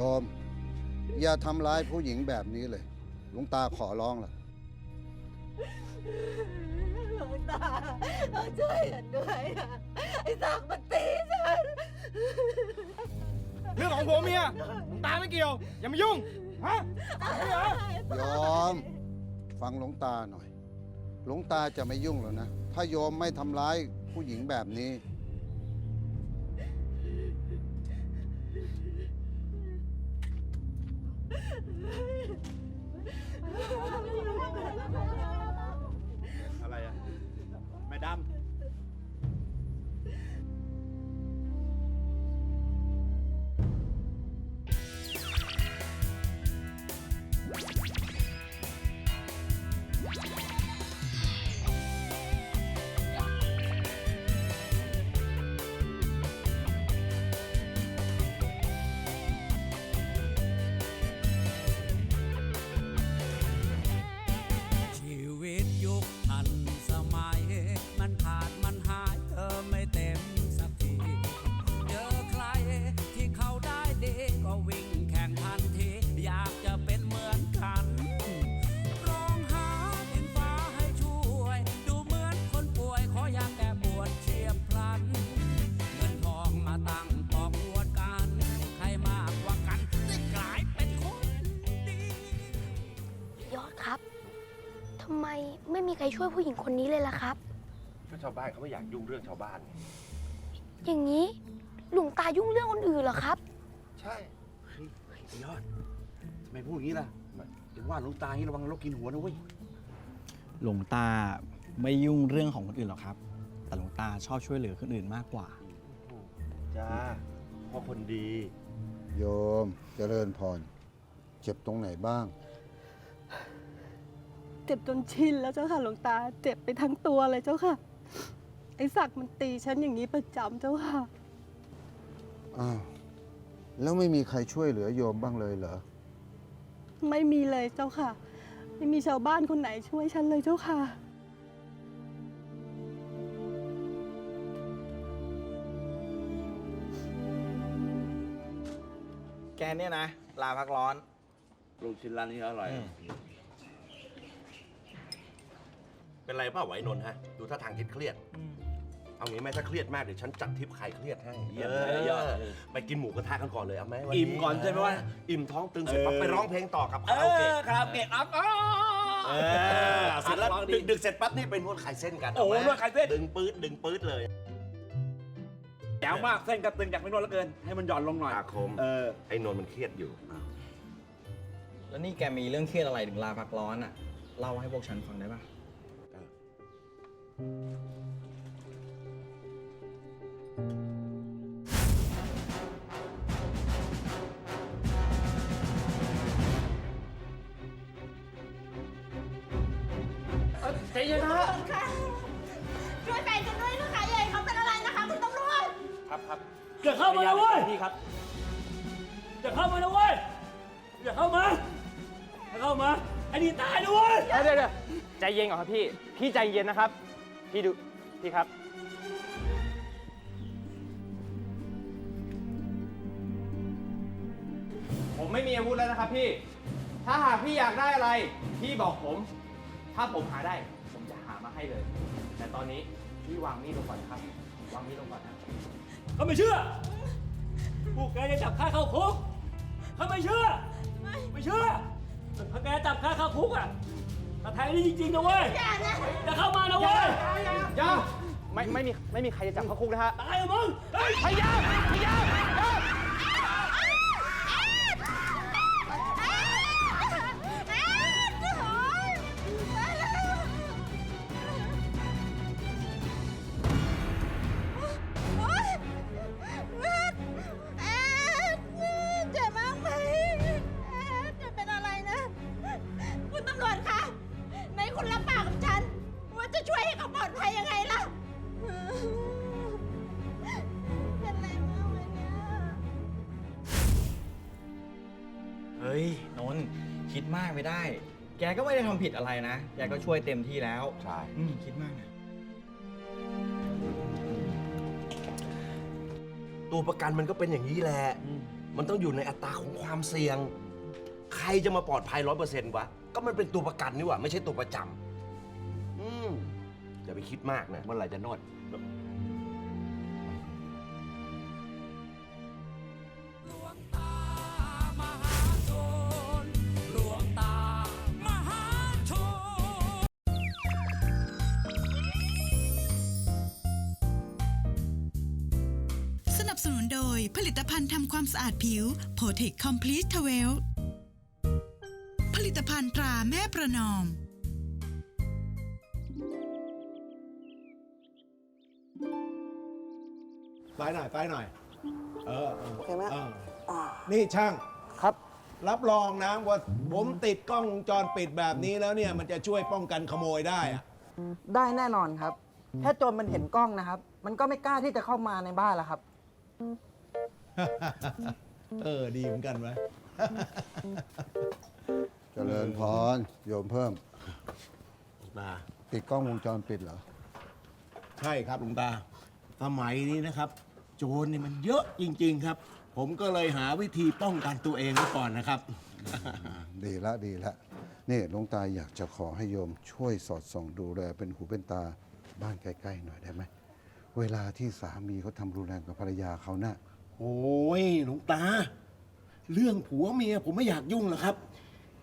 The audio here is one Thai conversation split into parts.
โยมอย่าทำร้ายผู้หญิงแบบนี้เลย หลวงตาขอร้องละหลวงตาต้องช่วยฉันด้วยอะไอ้สักมันตีฉัน เรื่องของผมเมีย ตาไม่เกี่ยว อย่ามายุ่ง ฮะไม่เหรอโยมฟังหลวงตาหน่อย หลวงตาจะไม่ยุ่งแล้วนะ ถ้าโยมไม่ทำร้ายผู้หญิงแบบนี้ำไมไม่มีใครช่วยผู้หญิงคนนี้เลยล่ะครับ ก็ชาวบ้านเขาไม่อยากยุ่งเรื่องชาวบ้านอย่างนี้หลวงตายุ่งเรื่องคนอื่นเหรอครับ ใช่เฮ้ยไอ้ยอดทำไมพูดอย่างนี้ล่ะถึงว่าหลวงตาอย่างนี้ระวังนรกกินหัวนะเว้ยหลวงตาไม่ยุ่งเรื่องของคนอื่นหรอกครับ แต่หลวงตาชอบช่วยเหลือคนอื่นมากกว่า จ้าพ่อคนดี โยมเจริญพร เจ็บตรงไหนบ้างเจ็บจนชินแล้วเจ้าค่ะหลวงตา เจ็บไปทั้งตัวเลยเจ้าค่ะ ไอ้สักมันตีฉันอย่างนี้ประจำเจ้าค่ะ อ้าวแล้วไม่มีใครช่วยเหลือโยมบ้างเลยเหรอ ไม่มีเลยเจ้าค่ะ ไม่มีชาวบ้านคนไหนช่วยฉันเลยเจ้าค่ะ แกเนี่ยนะ ลาพักร้อน ลูกชิ้นร้านนี้อร่อย เป็นไรเปล่าไหวนนท์ฮะ ดูท่าทางคิดเครียด เอางี้ไหมถ้าเครียดมากเดี๋ยวฉันจัดทริปใครเครียดให้เยี่ยมออเลยยอดไปกินหมูกระทะกันก่อนเลยเอาไหมวันอิ่มก่อนใช่ไหมวะ อิ่มท้องตึงเสร็จปั๊บเออไปร้องเพลงต่อกับเอคาราโอเกะอครับเกะอัพอ๋อ เออเสร็จแล้วร้องดีดึกดึกๆเสร็จปั๊บนี่ไปนวดคลายเส้นกันโอ้โหเาไหมนวดคลายเส้น ดึงปื๊ดดึงปื๊ดเลย แจ๋วมากเส้นกระตึงอยากไปนวดแล้วเกิน ให้มันหย่อนลงหน่อยอาคม เออ ไอ้นนท์มันเครียดอยู่ แล้วนี่แกมีเรื่องเครียดอะไรถึงลาพักร้อนอะ เล่าให้พวกฉันฟังได้ปะ ใจเย็นนะฮะช่วยแฟนฉันด้วยนะคะใหญ่เขาเป็นอะไรนะคะ คุณตำรวจ ครับครับอย่าเข้ามานะเว้ยพี่ครับ อย่าเข้ามานะเว้ยอย่าเข้ามาอย่าเข้ามาไอ้นี่ตายนะเว้ย เดี๋ยวเดี๋ยวเดี๋ยวใจเย็นก่อนครับพี่ พี่ใจเย็นนะครับ พี่ดู พี่ครับ ผมไม่มีอาวุธแล้วนะครับพี่ ถ้าหากพี่อยากได้อะไร พี่บอกผม ถ้าผมหาได้ ผมจะหามาให้เลย แต่ตอนนี้พี่วางมีดลงก่อนครับ วางมีดลงก่อนนะเขาไม่เชื่อ พวกแกจะจับข้าเข้าคุกเขาไม่เชื่อ ไม่เชื่อถ้าแกจับข้าเข้าคุกอะ ถ้าแทงนี่จริงๆนะเว้ย อย่าเข้ามานะเว้ย อย่าไม่ไม่มีไม่มีใครจะจับเข้าคุกนะฮะ ตายเหรอมึง เฮ้ย พยายามพยายามากไม่ได้ แกก็ไม่ได้ทำผิดอะไรนะ แกก็ช่วยเต็มที่แล้ว ใช่อืมคิดมากนะ ตัวประกันมันก็เป็นอย่างนี้แหละ มันต้องอยู่ในอัตราของความเสี่ยง ใครจะมาปลอดภัยร้อยเปอร์เซ็นต์วะ ก็มันเป็นตัวประกันนี่หว่า ไม่ใช่ตัวประจำอืมอย่าไปคิดมากนะ เมื่อไหร่จะนวด ย ผลิตภัณฑ์ทำความสะอาดผิวโพเทคคอมพลีทเวลผลิตภัณฑ์ตราแม่ประนอม ไปหน่อยไปหน่อย เออเออโอเคไหมเออนี่ช่าง ครับ รับรองนะว่าผมติดกล้องวงจรปิดแบบนี้แล้วเนี่ย มันจะช่วยป้องกันขโมยได้อะได้แน่นอนครับแค่โจรมันเห็นกล้องนะครับ มันก็ไม่กล้าที่จะเข้ามาในบ้านแล้วครับ เออ ดีเหมือนกันไหมเจริญพรโยมเพิ่ม มา ติดกล้องวงจรปิดเหรอ ใช่ครับหลวงตา สมัยนี้นะครับ โจรนี่มันเยอะจริง ๆ ครับ ผมก็เลยหาวิธีป้องกันตัวเองไว้ก่อนนะครับ ดีละดีละ นี่หลวงตาอยากจะขอให้โยมช่วยสอดส่องดูแลเป็นหูเป็นตาบ้านใกล้ๆหน่อยได้ไหม เวลาที่สามีเขาทำรุนแรงกับภรรยาเขาน่ะ โอ้ยหลวงตา เรื่องผัวเมียผมไม่อยากยุ่งหรอกครับ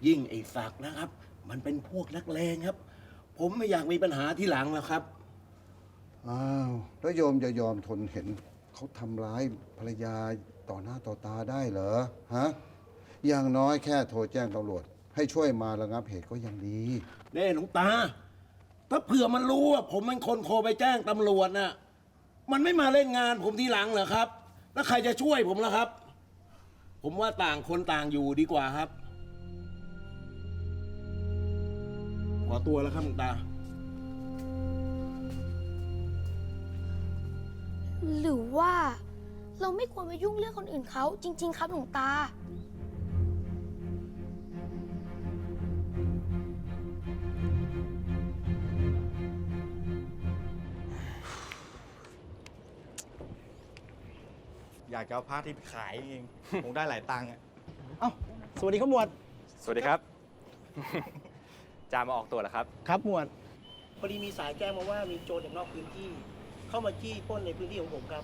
ยิ่งไอ้ศักดิ์นะครับ มันเป็นพวกนักเลงครับ ผมไม่อยากมีปัญหาที่หลังแล้วครับ อ้าวแล้วโยมจะยอมทนเห็นเขาทำร้ายภรรยาต่อหน้าต่อตาได้เหรอฮะอย่างน้อยแค่โทรแจ้งตำรวจ ให้ช่วยมาระงับเหตุก็ยังดีเน่หลวงตา ถ้าเผื่อมันรู้ว่าผมเป็นคนโทรไปแจ้งตำรวจน่ะ มันไม่มาเล่นงานผมทีหลังเหรอครับ แล้วใครจะช่วยผมล่ะครับ ผมว่าต่างคนต่างอยู่ดีกว่าครับ ขอตัวแล้วครับหลวงตา หรือว่าเราไม่ควรไปยุ่งเรื่องคนอื่นเขาจริง ๆ ครับหลวงตา อยากจะเอาผ้าที่ขายเองคงได้หลายตังค์อะเอ้าสวัสดีครับหมวดสวัสดีครับ จามาออกตัวแล้วครับ ครับหมวด พอดีมีสายแจ้งมาว่ามีโจรจากนอกพื้นที่ เข้ามาจี้ปล้นในพื้นที่ของผมครับ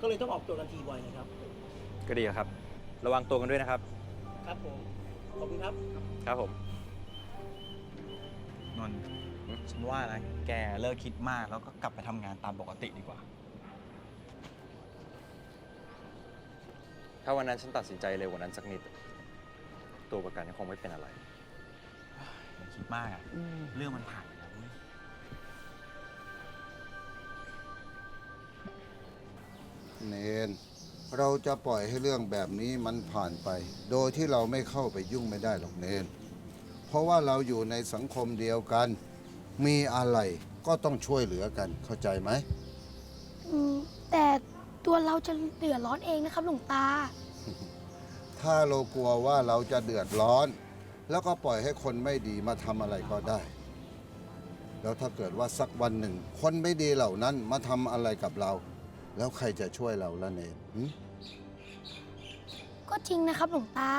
ก็เลยต้องออกตัวกันทีบ่อยนะครับ ก็ดีครับ ระวังตัวกันด้วยนะครับ ครับผม ขอบคุณครับ ครับผม นนท์ฉันว่านะแกเลิกคิดมากแล้วก็กลับไปทำงานตามปกติดีกว่า ถ้าวันนั้นฉันตัดสินใจเร็วกว่านั้นสักนิด ตัวประกันก็คงไม่เป็นอะไร อย่าคิดมากอะเรื่องมันผ่านไปแล้วเว้ยเนน เราจะปล่อยให้เรื่องแบบนี้มันผ่านไป โดยที่เราไม่เข้าไปยุ่งไม่ได้หรอกเนน เพราะว่าเราอยู่ในสังคมเดียวกัน มีอะไรก็ต้องช่วยเหลือกันเข้าใจไหม อืมแต่ ตัวเราจะเดือดร้อนเองนะครับหลวงตา ถ้าเรากลัวว่าเราจะเดือดร้อน แล้วก็ปล่อยให้คนไม่ดีมาทำอะไรก็ได้ แล้วถ้าเกิดว่าสักวันหนึ่ง คนไม่ดีเหล่านั้นมาทำอะไรกับเรา แล้วใครจะช่วยเราละเนนหึก็จริงนะครับหลวงตา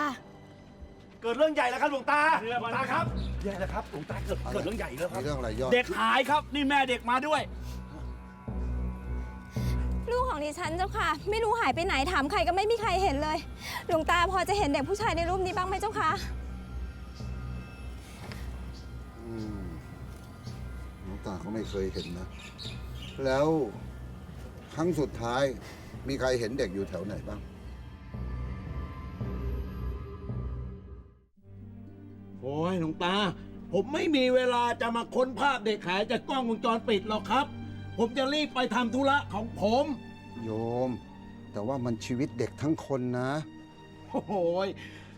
เกิดเรื่องใหญ่แล้วครับหลวงตาหลวงตาครับใหญ่แล้วครับหลวงตาเกิดเกิดเรื่องใหญ่แล้วคมีรับเรื่องอะไรยอด เด็กหายครับนี่แม่เด็กมาด้วย ลูกของดิฉันเจ้าค่ะ ไม่รู้หายไปไหนถามใครก็ไม่มีใครเห็นเลย หลวงตาพอจะเห็นเด็กผู้ชายในรูปนี้บ้างไหมเจ้าค่ะ อืมหลวงตาเขาไม่เคยเห็นนะ แล้วครั้งสุดท้ายมีใครเห็นเด็กอยู่แถวไหนบ้าง โอ้ยหลวงตา ผมไม่มีเวลาจะมาค้นภาพเด็กหายจากกล้องวงจรปิดหรอกครับ ผมจะรีบไปทำธุระของผม โยม แต่ว่ามันชีวิตเด็กทั้งคนนะ โอ้โหย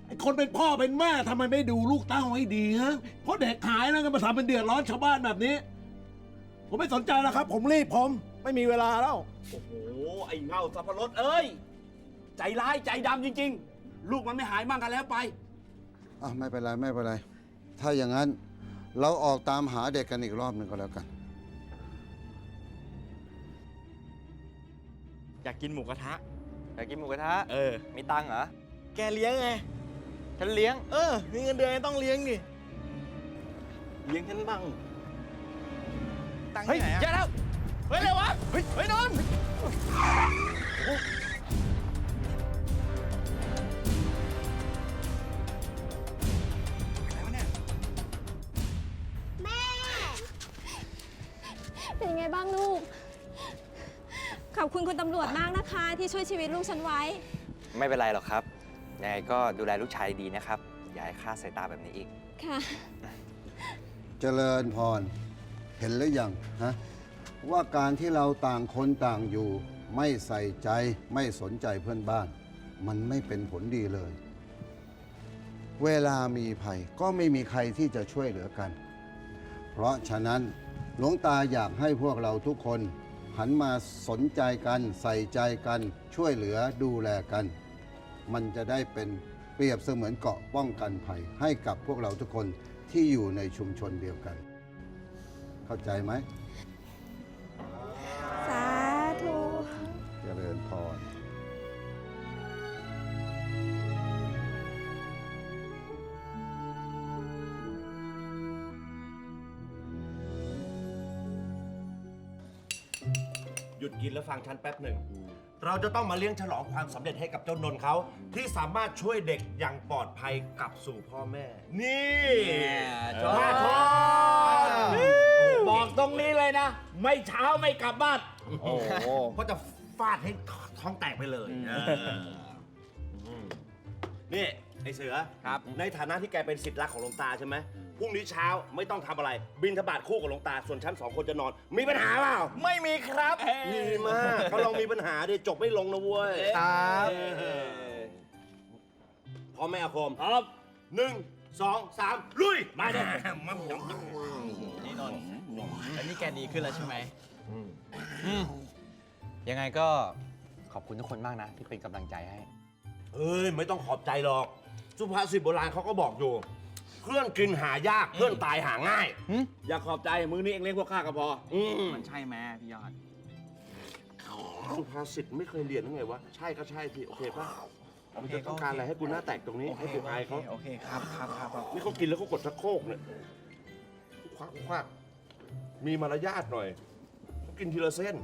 ไอ้คนเป็นพ่อเป็นแม่ทำไมไม่ดูลูกเต้าให้ดีฮะเพราะเด็กหายแล้วก็มาทำเป็นเดือดร้อนชาวบ้านแบบนี้ ผมไม่สนใจแล้วครับ ผมรีบผมไม่มีเวลาแล้ว โอ้โห ไอ้เงาสับปะรดเอ้ย ใจร้ายใจดำจริง ๆ ลูกมันไม่หายมั่งกันแล้วไป อะไม่เป็นไรไม่เป็นไร ถ้าอย่างนั้นเราออกตามหาเด็กกันอีกรอบหนึ่งก็แล้วกัน อยากกินหมูกระทะ อยากกินหมูกระทะ เออ มีตังค์เหรอ แกเลี้ยงไง ฉันเลี้ยง เออ มีเงินเดือนต้องเลี้ยงดิ เลี้ยงฉันบ้างตังค์เฮ้ยที่ไหนอย่าอะแล้ว เฮ้ยเร็ววะ เฮ้ย เฮ้ยนนท์เป็นยังไงบ้างลูก ขอบคุณคุณตำรวจมากนะคะ ที่ช่วยชีวิตลูกฉันไว้ ไม่เป็นไรหรอกครับยังไงก็ดูแลลูกชายดีนะครับ อย่าให้คลาดสายตาแบบนี้อีก ค่ะ เจริญพร เห็นหรือยังฮะว่าการที่เราต่างคนต่างอยู่ ไม่ใส่ใจไม่สนใจเพื่อนบ้าน มันไม่เป็นผลดีเลย เวลามีภัยก็ไม่มีใครที่จะช่วยเหลือกัน เพราะฉะนั้นหลวงตาอยากให้พวกเราทุกคน หันมาสนใจกันใส่ใจกันช่วยเหลือดูแลกัน มันจะได้เป็นเปรียบเสมือนเกาะป้องกันภัย ให้กับพวกเราทุกคนที่อยู่ในชุมชนเดียวกัน เข้าใจไหม กินแล้วฟังฉันแป๊บหนึ่ง เราจะต้องมาเลี้ยงฉลองความสำเร็จให้กับเจ้านนท์เขา ที่สามารถช่วยเด็กอย่างปลอดภัยกลับสู่พ่อแม่ นี่ชอบมาชอบ บอกตรงนี้เลยนะ ไม่เช้าไม่กลับบ้าน โอ้โห เพราะจะฟาดให้ท้องแตกไปเลยเอออืมนี่ ไอเสือครับ ในฐานะที่แกเป็นสิทธิ์รักของหลวงตาใช่ไหมพรุ่งนี้เช้าไม่ต้องทำอะไร บินทบาทคู่กับหลวงตาส่วนฉันสองคนจะนอน มีปัญหาเปล่าไม่มีครับดีมากถ้าลองมีปัญหาเดี๋ยวจบไม่ลงนะเว้ยครับเออพร้อมไหมอาคมพร้อมหนึ่งสองสามลุยมาเถอะมาหยองนี่นนท์แล้วนี่แกดีขึ้นแล้วใช่ไหมยังไงก็ขอบคุณทุกคนมากนะ ที่เป็นกำลังใจให้ เอ้ยไม่ต้องขอบใจหรอก สุภาษิตโบราณเขาก็บอกอยู่ เพื่อนกินหายากเพื่อนตายหาง่าย อย่าขอบใจมือนี้เองเลี้ยงพวกข้าก็พอ อืมมันใช่ไหมพี่ยอด สุภาษิตไม่เคยเรียนยังไงวะ ใช่ก็ใช่พี่โอเคป่ะโอมันเคจะต้องการอะไรให้กูหน้าแตกตรงนี้ ให้กูอายเขาโอเคครับครับครับครับนี่เขากินแล้วเขากดชักโครกเนี่ยควักควักมีมารยาทหน่อยเขากินทีละเส้น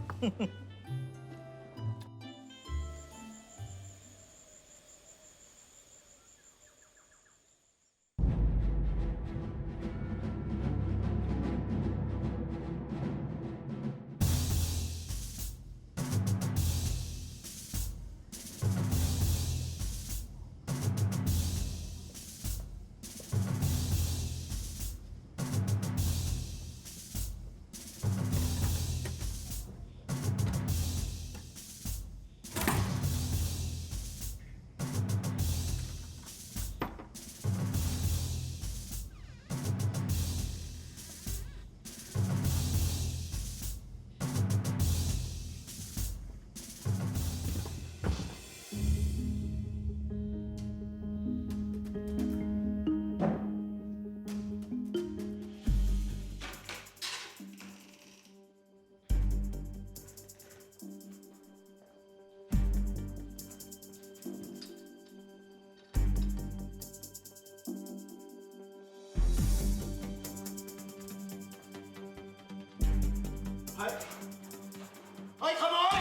เฮ้ยขโมย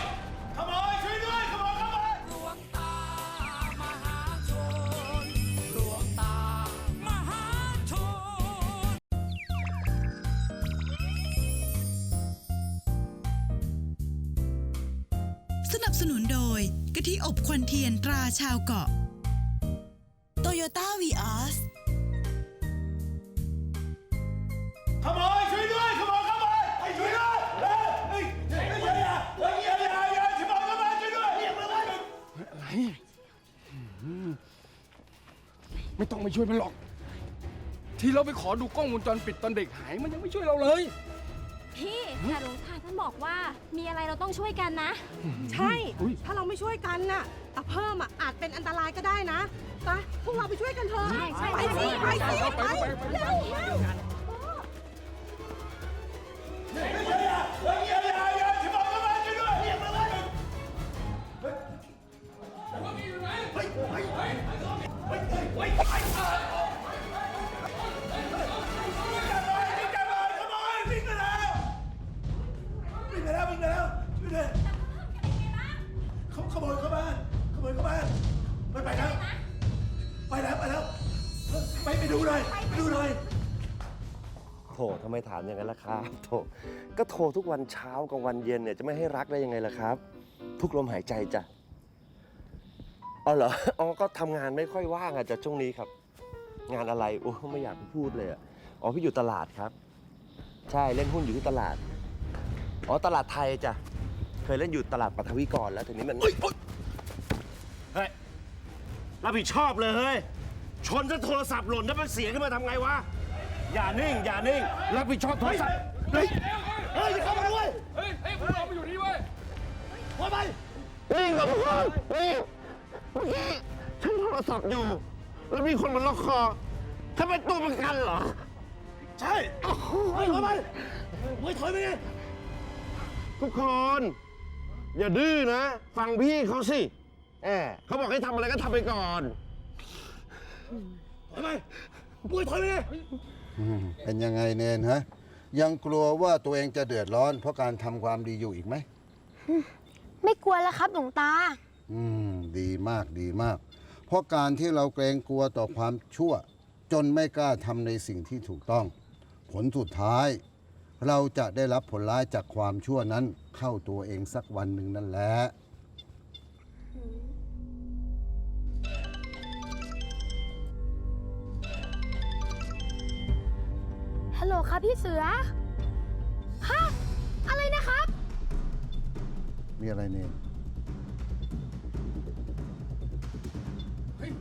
ขโมยช่วยด้วยขโมยขโมยหลวงตามหาชน หลวงตามหาชน สนับสนุนโดยกะทิอบควันเทียนตราชาวเกาะ ไม่ต้องมาช่วยมันหรอก ที่เราไปขอดูกล้องวงจรปิดตอนเด็กหายมันยังไม่ช่วยเราเลย พี่แต่หลวงตาท่านบอกว่ามีอะไรเราต้องช่วยกันนะ ใช่ถ้าเราไม่ช่วยกันน่ะตาเพิ่มอะอาจเป็นอันตรายก็ได้นะไปพวกเราไปช่วยกันเถอะใช่ใช่ไปสิไปสิไปเร็วเร็ว ดูหน่อยไปดูหน่อยโถทำไมถามอย่างนั้นล่ะครับโถก็โทรทุกวันเช้ากับวันเย็นเนี่ยจะไม่ให้รักได้ยังไงล่ะครับ ทุกลมหายใจจ้ะอ๋อเหรออ๋อก็ทำงานไม่ค่อยว่างอะจ้ะช่วงนี้ครับ งานอะไรโอ้ไม่อยากพูดเลยอะอ๋อพี่อยู่ตลาดครับ ใช่เล่นหุ้นอยู่ที่ตลาดอ๋อตลาดไทยจ้ะเคยเล่นอยู่ตลาดปัทวีกรแล้วทีนี้มันเฮ้ยรับผิดชอบเลยเฮ้ย ชนจนโทรศัพท์หล่นแล้วมันเสียขึ้นมาทำไงวะ อย่านิ่ง อย่านิ่ง รับผิดชอบโทรศัพท์ เฮ้ย เฮ้ยอย่าเข้ามาด้วยเฮ้ยเฮ้ยพวกเราไปอยู่นี่เว้ยว่าไปนิ่งกับทุกคนนิ่งเมื่อกี้ฉันโทรศัพท์อยู่ แล้วมีคนมาล็อกคอถ้าเป็นตัวประกันเหรอ ใช่เฮ้ยถอยไปเฮ้ยถอยไปไงทุกคน อย่าดื้อนะ ฟังพี่เขาสิแอบเขาบอกให้ทำอะไรก็ทำไปก่อน ถอยไปปุ้ยถอยไปไงอืมเป็นยังไงเนนฮะ ยังกลัวว่าตัวเองจะเดือดร้อน เพราะการทำความดีอยู่อีกไหม ไม่กลัวแล้วครับหลวงตา อืม ดีมากดีมาก เพราะการที่เราเกรงกลัวต่อความชั่ว จนไม่กล้าทำในสิ่งที่ถูกต้อง ผลสุดท้าย เราจะได้รับผลร้ายจากความชั่วนั้นเข้าตัวเองสักวันหนึ่งนั่นแหละ ครับพี่เสือ ฮะ อะไรนะครับ มีอะไรเนน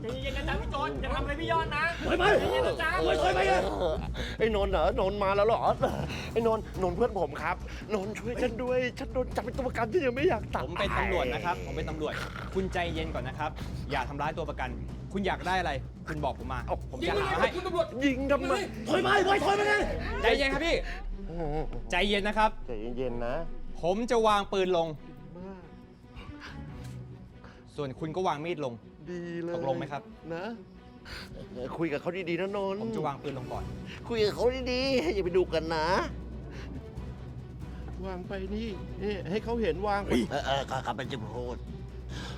ใจเย็นๆนะจ๊ะพี่โจนอย่าทำอะไรพี่ยอดนะถอยไปใจเย็นๆนะจ๊ะเฮ้ยถอยไปไงไอ้นนท์เหรอนนท์มาแล้วเหรอ ไอ้นนท์นนท์เพื่อนผมครับ นนท์ช่วยฉันด้วย ฉันโดนจับเป็นตัวประกันที่ยังไม่อยากตัดผมเป็นตำรวจนะครับ ผมเป็นตำรวจ คุณใจเย็นก่อนนะครับ อย่าทำร้ายตัวประกัน คุณอยากได้อะไร คุณบอกผมมา ผมจะหาให้ คุณตำรวจ ยิงทำไมถอยไปเฮ้ยถอยไปไงใจเย็นครับพี่ ใจเย็นนะครับ ใจเย็นๆนะ ผมจะวางปืนลง ส่วนคุณก็วางมีดลง ดีเลยตกลงไหมครับ นะเออคุยกับเขาดีๆนะนนท์ผมจะวางปืนลงก่อน คุยกับเขาดีๆอย่าไปดูกันนะวางไปนี่นี่ให้เขาเห็นวางไป เออเออก็กลับไปจะพูด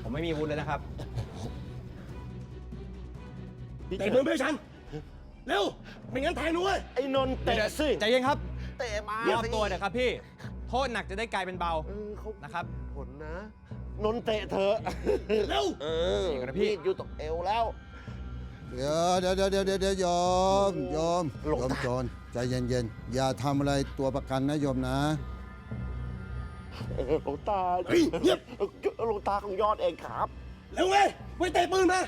ผมไม่มีอาวุธเลยนะครับ เตะมือไม่ให้ฉัน เร็ว ไม่งั้นแทงหนูเว้ยไอ้นนท์เตะสิใจเย็นครับเตะมามอบตัวเถอะครับพี่ โทษหนักจะได้กลายเป็นเบาเออเขานะครับ ผลนะ นนท์เตะเธอะเร็วเออเดี๋ยวนะพี่ มีดอยู่ตรงเอวแล้ว เดี๋ยวเดี๋ยวเดี๋ยวเดี๋ยวเดี๋ยวเดี๋ยวโยมโยมหลวงโยมตาโจรใจเย็นๆอย่าทำอะไรตัวประกันนะโยมนะ เออหลวงตาเฮ้ยเงียบออหลวงตาของยอดเองครับ เร็วไงไว้เตะปืนมา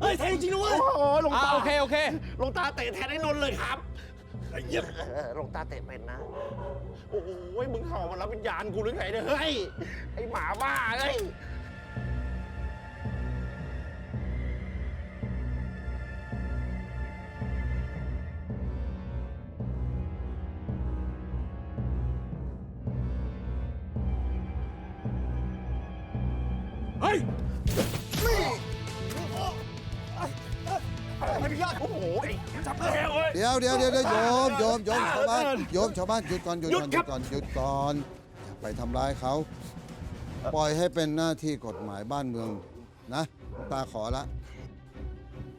เฮ้ยแทงจริงนะเว้ย โอ้โหหลวงอ่าตาโอเคโอเค หลวงตาเตะแทนไอ้นนท์เลยครับ ไอ้เหี้ยเออหลวงตาเตะเป็นนะ โอ้ยมึงเห่ามาแล้ววิญญาณกูหรือไงเนี่ยเฮ้ยไอ้หมาบ้าเอ้ย ดี๋ยวเดี๋ยวเดี๋ยวเดี๋ยวโยมโยมโยมชาวบ้านโยมชาวบ้านหยุดก่อนหยุดก่อนหหยุยุดดครับก่อนหยุดก่อนอย่าไปทำร้ายเขา ปล่อยให้เป็นหน้าที่กฎหมายบ้านเมืองนะหลวงตาขอละ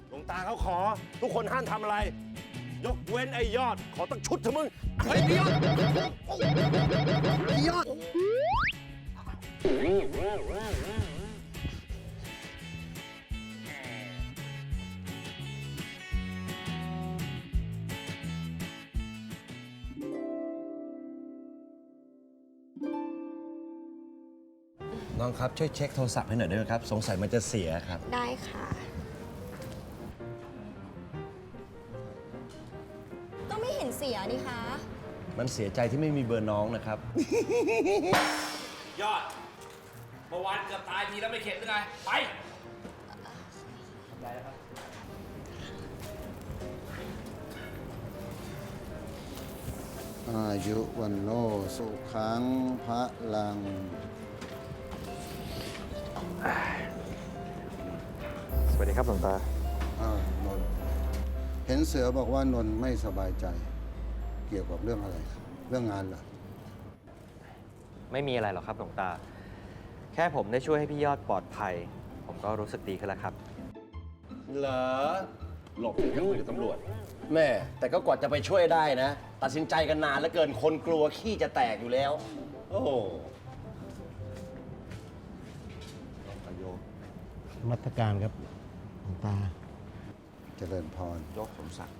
หลวงตาเขาขอ ทุกคนห้ามทำอะไร ยกเว้นไอ้ยอด ขอตั้งชุดเถอะมึงเฮ้ยพี่ยอดพี่ยอด น้องครับช่วยเช็คโทรศัพท์ให้หน่อยได้ไหมครับ สงสัยมันจะเสียครับ ได้ค่ะต้องไม่ดีคะ มันเสียใจที่ไม่มีเบอร์น้องนะครับ ยอดเมื่อวานเกือบตายทีแล้วไม่เข็ดหรือไง ไป อายุวันโนสุขังพระลัง ดีครับหลวงตาอ่านนท์เห็นเสือบอกว่านนท์ไม่สบายใจ เกี่ยวกับเรื่องอะไรครับเรื่องงานเหรอไม่มีอะไรหรอกครับหลวงตา แค่ผมได้ช่วยให้พี่ยอดปลอดภัย ผมก็รู้สึกดีขึ้นแล้วครับ เหรอหลบยังคุยกับตำรวจ แม่แต่ก็กว่าจะไปช่วยได้นะ ตัดสินใจกันนานแล้วเกินคนกลัวขี้จะแตกอยู่แล้ว โอ้โหมาตรการครับหลวง ตา เจริญพร ยกสมศักดิ์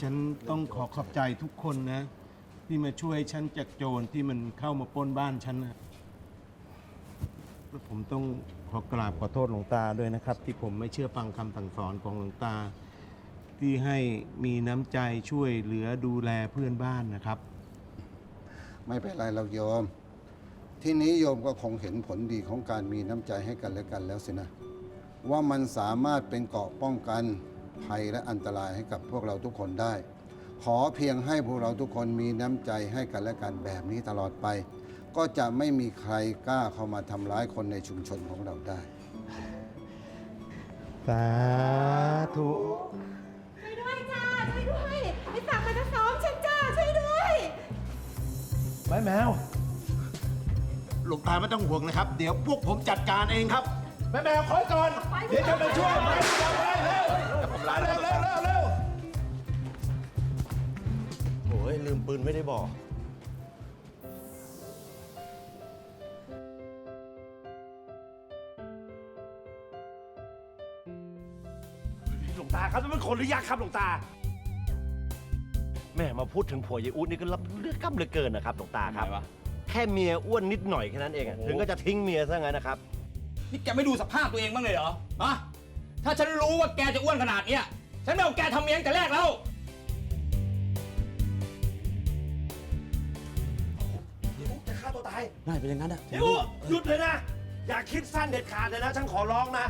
ฉันต้องขอขอบใจทุกคนนะ ที่มาช่วยฉันจากโจรที่มันเข้ามาปล้นบ้านฉันนะแล้วผมต้องขอกราบขอโทษหลวงตาด้วยนะครับ ที่ผมไม่เชื่อฟังคำสั่งสอนของหลวงตา ที่ให้มีน้ำใจช่วยเหลือดูแลเพื่อนบ้านนะครับ ไม่เป็นไรเราโยม ที่นี้โยมก็คงเห็นผลดีของการมีน้ำใจให้กันและกันแล้วสินะ ว่ามันสามารถเป็นเกราะป้องกันภัยและอันตรายให้กับพวกเราทุกคนได้ ขอเพียงให้พวกเราทุกคนมีน้ำใจให้กันและกันแบบนี้ตลอดไป ก็จะไม่มีใครกล้าเข้ามาทำร้ายคนในชุมชนของเราได้ สาธุ ช่วยด้วยจ้าช่วยด้วยไอ้สามมันจะซ้อมฉันจ้าช่วยด้วยแม่แมว หลวงตาไม่ต้องห่วงนะครับ เดี๋ยวพวกผมจัดการเองครับ แม่แมวคอยก่อน เดี๋ยวจะไปช่วยไปไปเร็วผมลาเร็วเร็วเร็วเร็วโอ้ยลืมปืนไม่ได้บอก หลวงตาครับนั่นเป็นคนหรือยักษ์ครับหลวงตา แม่มาพูดถึงผัวยายอุ๊ดนี่ก็รับเลือกกำเหลือเกินนะครับหลวงตาครับ แค่เมียอ้วนนิดหน่อยแค่นั้นเองอะถึงก็จะทิ้งเมียซะงั้นนะครับ นี่แกไม่ดูสภาพตัวเองบ้างเลยเหรอฮะถ้าฉันรู้ว่าแกจะอ้วนขนาดเนี้ย ฉันไม่เอาแกทำเมียตั้งแต่แรกแล้วจะฆ่าตัวตายได้เป็นอย่างนั้นอะ เดี๋ยวหยุดเลยนะ อย่าคิดสั้นเด็ดขาดเลยนะ ฉันขอร้องนะ